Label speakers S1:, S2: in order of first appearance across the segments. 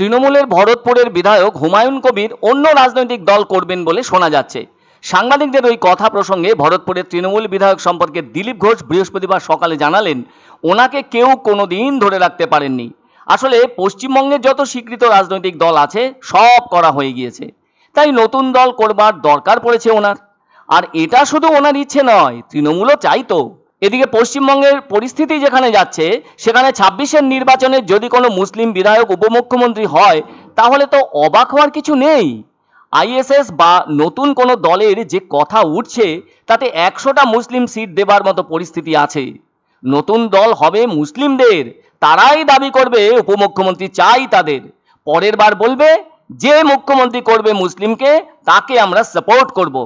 S1: তৃণমূলের ভরতপুরের বিধায়ক হুমায়ুন কবির অন্য রাজনৈতিক দল করবেন বলে শোনা যাচ্ছে। সাংবাদিকদের ওই কথা প্রসঙ্গে ভরতপুরের তৃণমূল বিধায়ক সম্পর্কে দিলীপ ঘোষ বৃহস্পতিবার সকালে জানালেন, ওনাকে কেউ কোনোদিন ধরে রাখতে পারেননি। আসলে পশ্চিমবঙ্গের যত স্বীকৃত রাজনৈতিক দল আছে, সব করা হয়ে গিয়েছে। তাই নতুন দল করবার দরকার পড়েছে ওনার। আর এটা শুধু ওনার ইচ্ছে নয়, তৃণমূলও চাইতো। এদিকে পশ্চিমবঙ্গের পরিস্থিতি যেখানে যাচ্ছে, সেখানে ছাব্বিশের নির্বাচনে যদি কোনো মুসলিম বিধায়ক উপমুখ্যমন্ত্রী হয়, তাহলে তো অবাক হওয়ার কিছু নেই। আইএসএস বা নতুন কোনো দলের যে কথা উঠছে, তাতে একশোটা মুসলিম সিট দেবার মতো পরিস্থিতি আছে। নতুন দল হবে মুসলিমদের, তারাই দাবি করবে উপমুখ্যমন্ত্রী চাই তাদের। পরের বার বলবে, যে মুখ্যমন্ত্রী করবে মুসলিমকে, তাকে আমরা সাপোর্ট করব।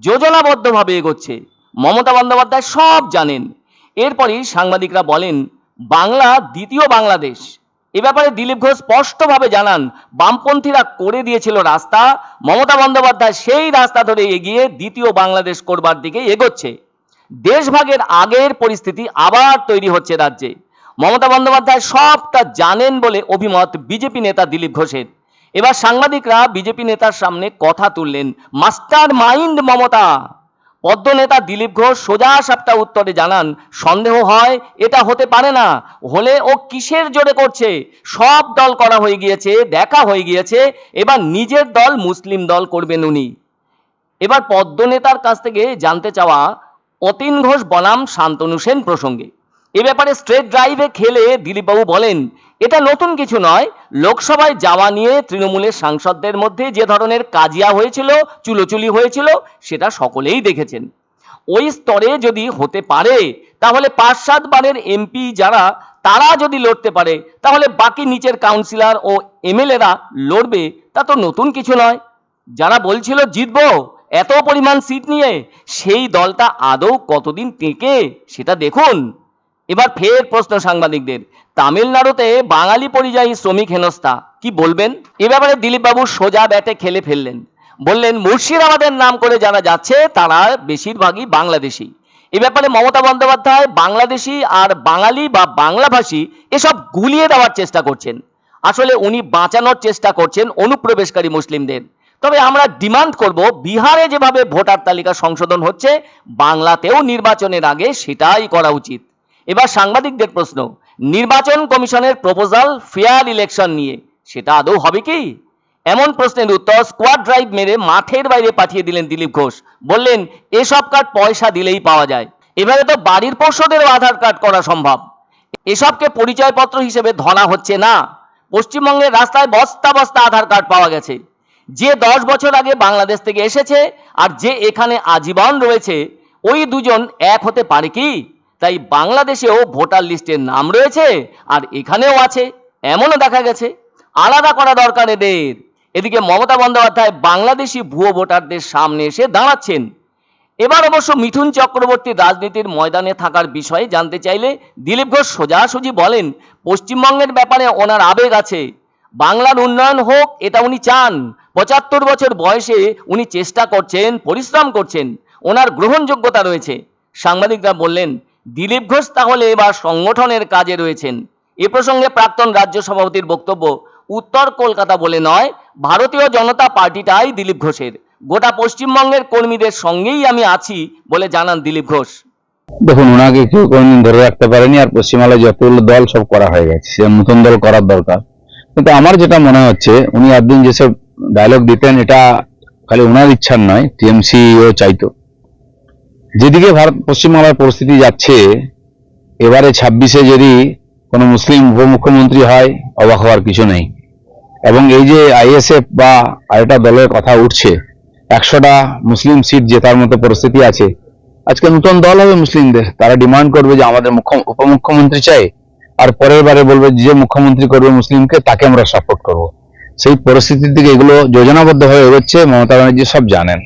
S1: যোজনাবদ্ধভাবে এগোচ্ছে। মমতা বন্দ্যোপাধ্যায় সব জানেন। এরপরই সাংবাদিকরা বলেন, বাংলা দ্বিতীয় বাংলাদেশ। এ ব্যাপারে দিলীপ ঘোষ স্পষ্টভাবে জানান, বামপন্থীরা করে দিয়েছিল রাস্তা, মমতা বন্দ্যোপাধ্যায় সেই রাস্তা ধরে এগিয়ে দ্বিতীয় বাংলাদেশ করবার দিকে এগোচ্ছে। দেশভাগের আগের পরিস্থিতি আবার তৈরি হচ্ছে রাজ্যে। মমতা বন্দ্যোপাধ্যায় সবটা জানেন বলে অভিমত বিজেপি নেতা দিলীপ ঘোষের। এবার সাংবাদিকরা বিজেপি নেতার সামনে কথা তুললেন মাস্টার মাইন্ড মমতা! পদ্ম নেতা দিলীপ ঘোষ সোজা সাপটা উত্তরে জানান, সন্দেহ হয় এটা হতে পারে না, হলে ও কিসের জোরে করছে? সব দল করা হয়ে গিয়েছে, দেখা হয়ে গিয়েছে, এবার নিজের দল মুসলিম দল করবেন উনি। এবার পদ্ম নেতার কাছ থেকে জানতে চাওয়া অতীন ঘোষ বনাম শান্তনু সেন প্রসঙ্গে। এ ব্যাপারে স্ট্রেট ড্রাইভে খেলে দিলীপবাবু বলেন, এটা নতুন কিছু নয়। লোকসভায় যাওয়া নিয়ে তৃণমূলের সাংসদদের মধ্যে যে ধরনের কাজিয়া হয়েছিল, চুলোচুলি হয়েছিল, সেটা সকলেই দেখেছেন। ওই স্তরে যদি হতে পারে, তাহলে পাঁচ সাত বারের এমপি যারা, তারা যদি লড়তে পারে, তাহলে বাকি নিচের কাউন্সিলর ও এমএলএরা লড়বে, তা তো নতুন কিছু নয়। যারা বলছিল, জিতবো, এত পরিমাণ সিট নিয়ে, সেই দলটা আদৌ কতদিন টেকে, সেটা দেখুন। এবার ফের প্রশ্ন সাংবাদিকদের। তামিলনাড়ুতে বাঙালি পরিযায়ী শ্রমিক হেনস্থা, কি বলবেন? এ ব্যাপারে দিলীপবাবু সোজা ব্যাটে খেলে ফেললেন। বললেন, মুর্শিদাবাদের নাম করে যারা যাচ্ছে, তারা বেশিরভাগই বাংলাদেশি। এ ব্যাপারে মমতা বন্দ্যোপাধ্যায় বাংলাদেশি আর বাঙালি বা বাংলাভাষী এসব গুলিয়ে দেওয়ার চেষ্টা করছেন। আসলে উনি বাঁচানোর চেষ্টা করছেন অনুপ্রবেশকারী মুসলিমদের। তবে আমরা ডিমান্ড করব, বিহারে যেভাবে ভোটার তালিকা সংশোধন হচ্ছে, বাংলাতেও নির্বাচনের আগে সেটাই করা উচিত। এবার সাংবাদিকদের প্রশ্ন, নির্বাচন কমিশনের প্রপোজাল ফেয়ার ইলেকশন নিয়ে, সেটা আদৌ হবে কি? এমন প্রশ্নের উত্তর স্কোয়াড ড্রাইভ মেরে মাঠের বাইরে পাঠিয়ে দিলেন দিলীপ ঘোষ। বললেন, এসব কার্ড পয়সা দিলেই পাওয়া যায়। এবারে তো বাড়ির পর্ষদেরও আধার কার্ড করা সম্ভব। এসবকে পরিচয়পত্র হিসেবে ধরা হচ্ছে না। পশ্চিমবঙ্গের রাস্তায় বস্তা বস্তা আধার কার্ড পাওয়া গেছে। যে দশ বছর আগে বাংলাদেশ থেকে এসেছে আর যে এখানে আজীবন রয়েছে, ওই দুজন এক হতে পারে কি? তাই বাংলাদেশেও ভোটার লিস্টের নাম রয়েছে আর এখানেও আছে, এমনও দেখা গেছে। আলাদা করা দরকার এদের। এদিকে মমতা বন্দ্যোপাধ্যায় বাংলাদেশি ভুয়ো ভোটারদের সামনে এসে দাঁড়াচ্ছেন। এবার অবশ্য মিঠুন চক্রবর্তী রাজনীতির ময়দানে থাকার বিষয়ে জানতে চাইলে দিলীপ ঘোষ সোজাসুজি বলেন, পশ্চিমবঙ্গের ব্যাপারে ওনার আবেগ আছে। বাংলার উন্নয়ন হোক, এটা উনি চান। পঁচাত্তর বছর বয়সে উনি চেষ্টা করছেন, পরিশ্রম করছেন। ওনার গ্রহণযোগ্যতা রয়েছে। সাংবাদিকরা বললেন দিলীপ ঘোষ তাহলে এবার সংগঠনের কাজে রয়েছেন। এ প্রসঙ্গে প্রাক্তন রাজ্য সভাপতির বক্তব্য, উত্তর কলকাতা বলে নয়, ভারতীয় জনতা পার্টিটাই দিলীপ ঘোষের গোটা পশ্চিমবঙ্গের কর্মীদের সঙ্গেই আমি আছি বলে জানান দিলীপ ঘোষ
S2: দেখুন, ওনাকে কেউ কোনদিন ধরে রাখতে পারেনি, আর পশ্চিমবাংলায় যতগুলো দল, সব করা হয়ে গেছে। সে নতুন দল করার দরকার। কিন্তু আমার যেটা মনে হচ্ছে, উনি একদিন যেসব ডায়লগ দিতেন, এটা খালি ওনার ইচ্ছার নয় টিএমসি ও চাইতো। যেদিকে ভারত পশ্চিমবাংলার পরিস্থিতি যাচ্ছে, এবারে ছাব্বিশে যদি কোনো মুসলিম উপমুখ্যমন্ত্রী হয়, অবাক হওয়ার কিছু নেই। এবং এই যে আইএসএফ বা আরেকটা দলের কথা উঠছে, একশোটা মুসলিম সিট জেতার মতো পরিস্থিতি আছে, আজকে নতুন দল হবে মুসলিমদের। তারা ডিমান্ড করবে যে আমাদের মুখ্য উপমুখ্যমন্ত্রী চাই, আর পরের বারে বলবে যে মুখ্যমন্ত্রী করবে মুসলিমকে, তাকে আমরা সাপোর্ট করব। সেই পরিস্থিতির দিকে এগুলো যোজনাবদ্ধ হয়ে এগোচ্ছে, মমতা ব্যানার্জি সব জানেন।